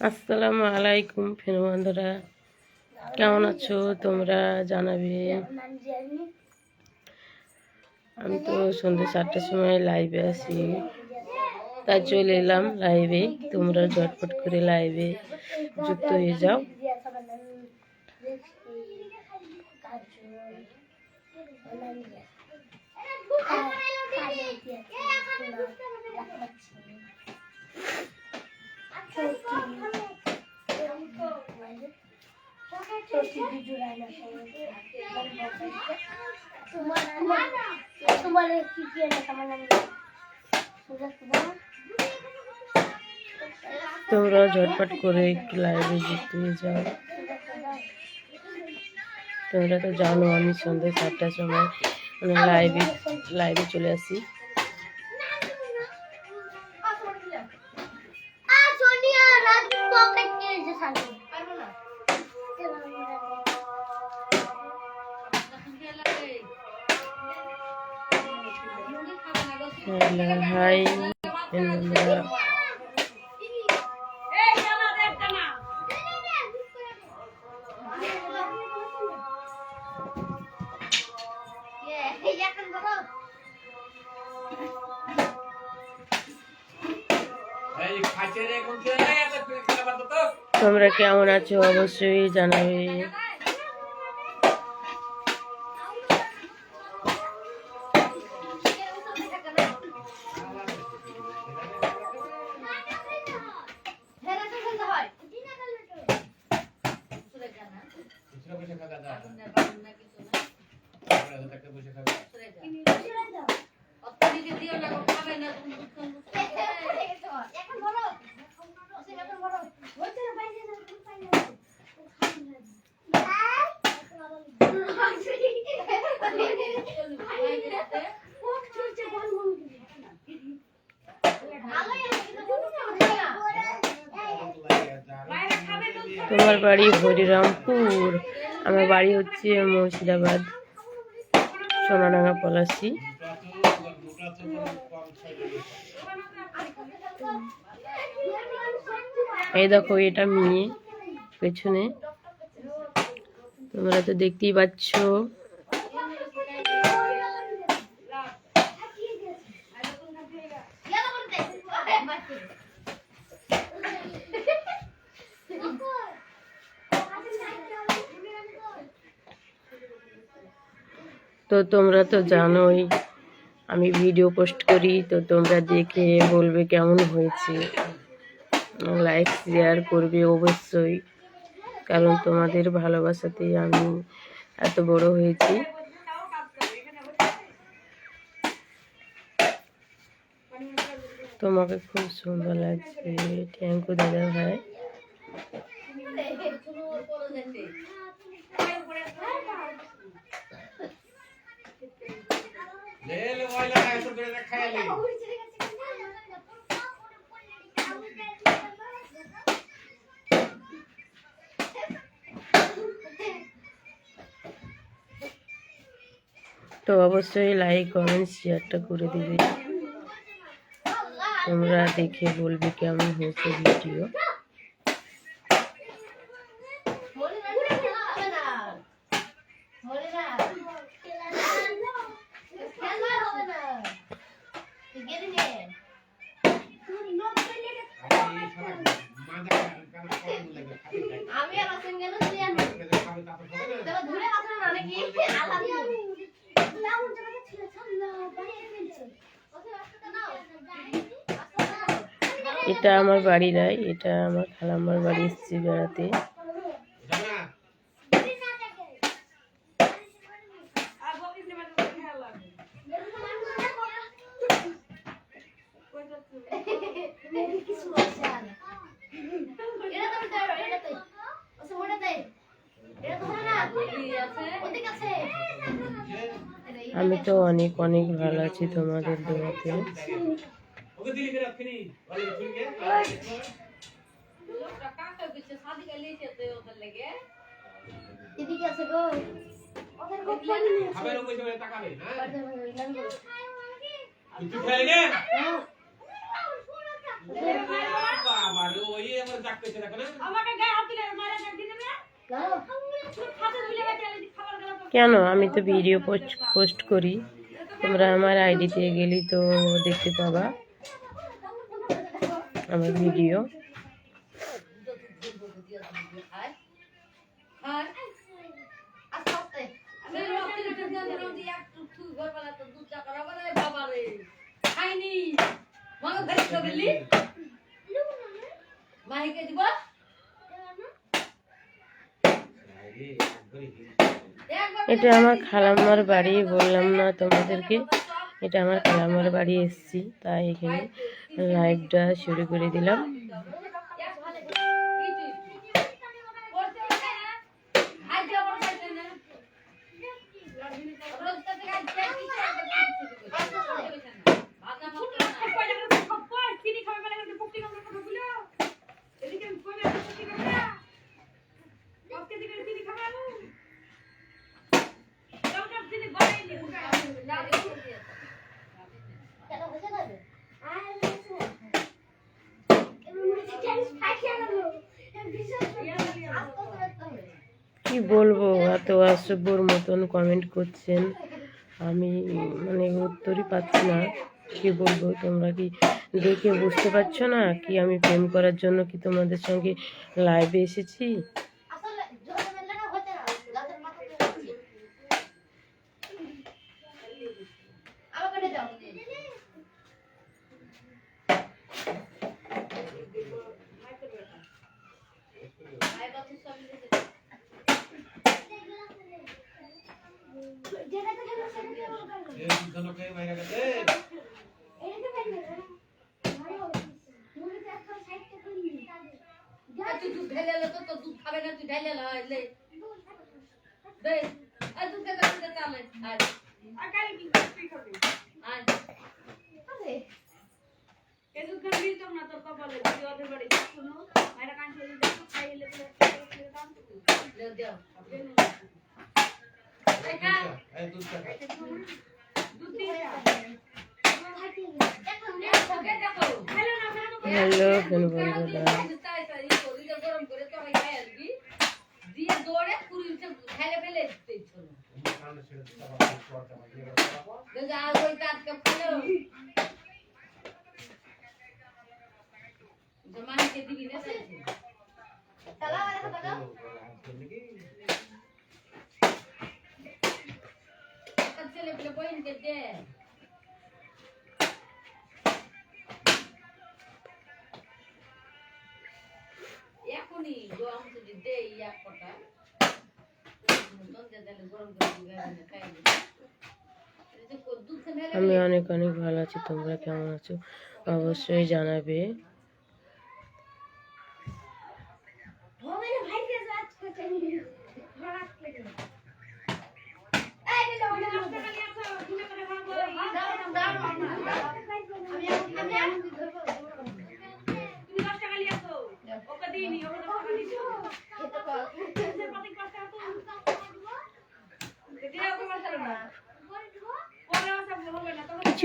আসসালামু আলাইকুম ফের বন্ধুরা কেমন আছো তোমরা জানাবে আমি তো সন্ধ্যে সাতটার সময় লাইভে আসি তাই চলে এলাম লাইভে তোমরা ঝটপট করে লাইভে যুক্ত হয়ে যাও তোমার ঝটপট করে একটু লাইভে যুক্ত হয়ে যাও। তোমরা তো জানো আমি সন্ধ্যে সাতটার সময় মানে লাইভে লাইভে চলে আসি। তোমরা কেমন আছো? অবশ্যই জানাবে। পয়সা তোমার বাড়ি হরিরামপুর। আমার বাড়ি হচ্ছে মুর্শিদাবাদ সোনাডাঙ্গা পলাশি। এই দেখো এটা মেয়ে পেছনে। তোমরা তো দেখতেই পাচ্ছ। তো তোমরা তো জানোই আমি ভিডিও পোস্ট করি, তো তোমরা দেখে বলবে কেমন হয়েছে। লাইক শেয়ার করবে অবশ্যই, কারণ তোমাদের ভালোবাসাতেই আমি এত বড় হয়েছি। তোমাকে খুব সুন্দর লাগছে। থ্যাংক ইউ দাদা ভাই লে লে ওইলা এত করে খাইলে তো অবশ্যই লাইক কমেন্ট শেয়ারটা করে দিবে। তোমরা দেখে বলবে কেমন হয়েছে ভিডিও আমি আমি আর আসেন গেল তুই আর না দেখো ধরে আসেন না নাকি? এটা আমার বাড়ি নয় এটা আমার খালাম্মার বাড়ি এসেছি বেড়াতে। আমি তো অনেক অনেক ভালো আছি তোমাদের আছে নে ডাক না কেন? আমি তো ভিডিও পোস্ট পোস্ট করি তোমরা আমার আইডিতে গেলি তো দেখতে পাবা আমার ভিডিও। এটা আমার খালাম্মার বাড়ি, বললাম না তোমাদেরকে। এটা আমার খালাম্মার বাড়ি এসেছি, তাই এখানে লাইভটা শুরু করে দিলাম কেন হয়েছে না রে? আস্তে আস্তে রাখতে হবে। কি বলব? এত আশ্চর্যর মতন কমেন্ট করছেন। আমি মানে উত্তরই পাচ্ছি না। কি বলব? তোমরা কি দেখে বুঝতে পারছ না? কি আমি প্রেম করার জন্য কি তোমাদের সঙ্গে লাইভে এসেছি? তুই দুধ ঢেলে তো তোর দুধ খাবে না তুই ঢেলে এলে দে দুধ চালে আয়। আয়। এই খা। সামনে ছেড়ে দিতে হবে, পরটা মাঝে রাখতে হবে। আর ওই টাটকা ফেলো মাহিকে দিবি না চাইছে তালা রেখে দাও একটা ছেলে পেলে বইনকে দে এখনই গরম যদি দে এক কটা আমি অনেক অনেক ভালো আছি তোমরা কেমন আছো? অবশ্যই জানাবে।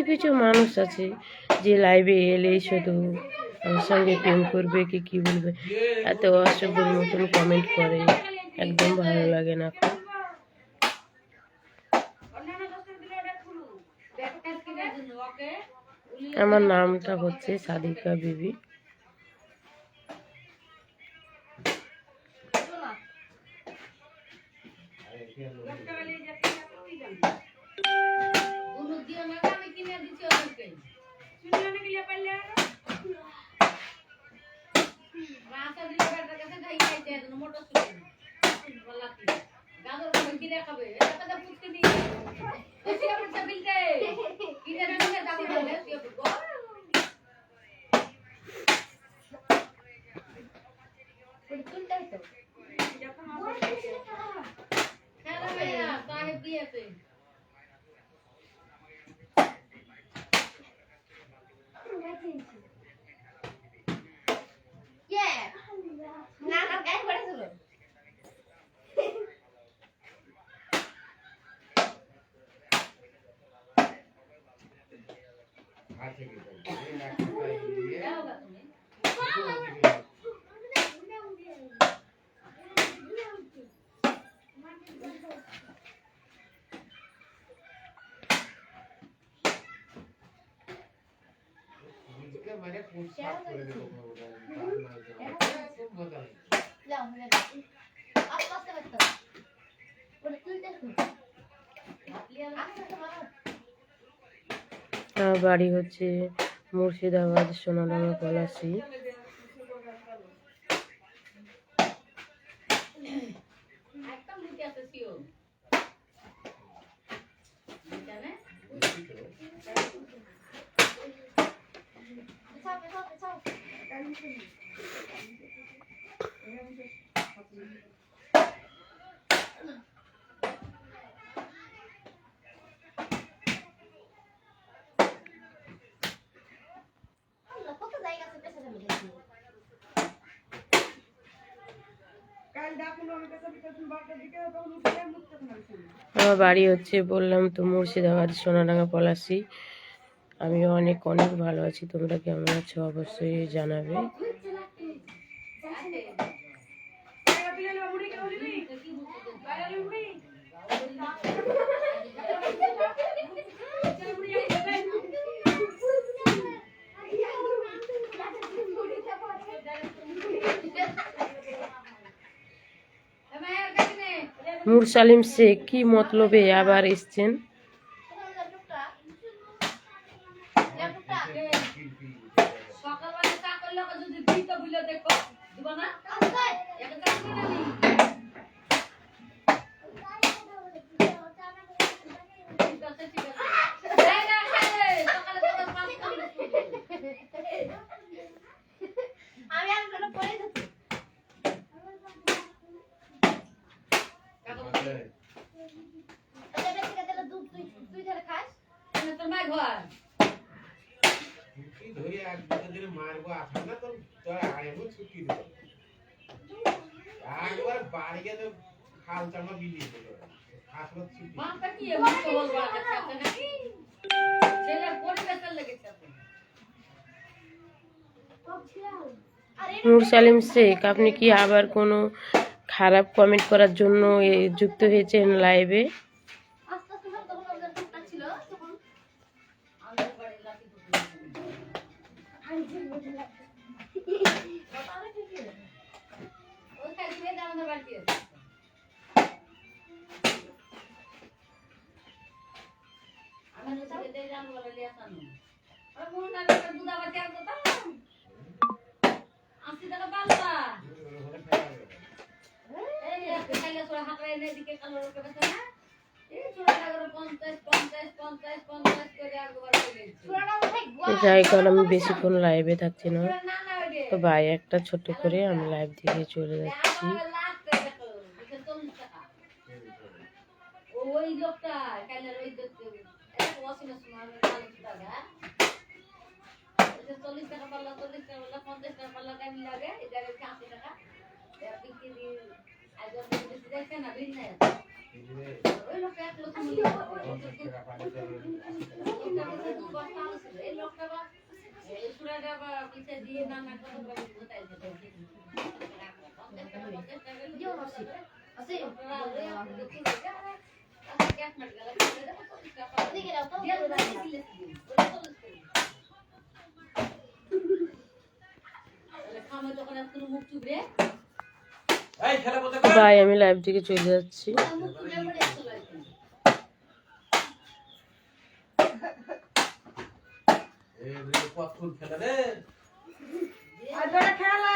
কিছু কিছু মানুষ আছে যে লাইভে এলেই শুধু আমার সঙ্গে প্রেম করবে কি কি বলবে? এত অসভ্যর মতন কমেন্ট করে। একদম ভালো লাগে না। আমার নামটা হচ্ছে সাদিকা বিবি। দুধ সুটি বলা কি দেখাবে এটা কথা পুচকে দিয়ে এসে মানে পোশাক করে দেবো আপনি আমার আমার বাড়ি হচ্ছে মুর্শিদাবাদ সোনাডাঙ্গা পলাশি। একটা মুখে আমার বাড়ি হচ্ছে বললাম তো মুর্শিদাবাদ, সোনাডাঙ্গা পলাশি। আমি অনেক অনেক ভালো আছি, তোমরা কেমন আছো অবশ্যই জানাবে মুরসালিম শেখ কি মতলবে আবার এসছেন সকালবেলা চা করলে ওকে যদি দিই তো বুঝলে দেখো দিব না একটা কাজ করে নি ঠিক আছে ঠিক আছে এই না খাইলে সকালে সকালে পাঁচ খাইলে আমি যাচ্ছি আচ্ছা বেশি করে দুধ তুই তুই ধরে খাস তুমি তোর মাই ঘর ধরে এক দুটো দিন মারবো আসা না তোর তোর আড়েবো ছুটি দেবো একবার বাড়ি গিয়ে তো খাল চামড়া বিলিয়ে দেবো আসলে ছুটি। মাটা কি এমন সহজ বাড়া কাছে নাকি ছেলে পরিবেশের লেগেছে আরে মুরসালিম শেখ আপনি কি আবার কোনো খারাপ কমেন্ট করার জন্য যুক্ত হয়েছেন লাইভে আস্তে আস্তে ভাব তখন আমাদের টুকটা ছিল তখন আমাদের বাড়ি লাঠি দুটো আমি যে হয়ে? কালো রোগে বেঁচে না যাই কারণ আমি বেশিক্ষণ লাইভে থাকছি না। তো ভাই একটা ছোট করে আমি লাইভ থেকে চলে যাচ্ছি। আপনি বেশি দেখছেন না বিল ভাই আমি লাইভ থেকে চলে যাচ্ছি। খেলা